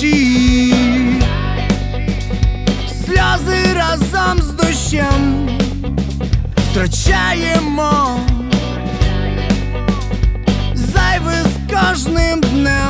ковтаючи сльози разом з дощем втрачаємо зайве з кожним днем.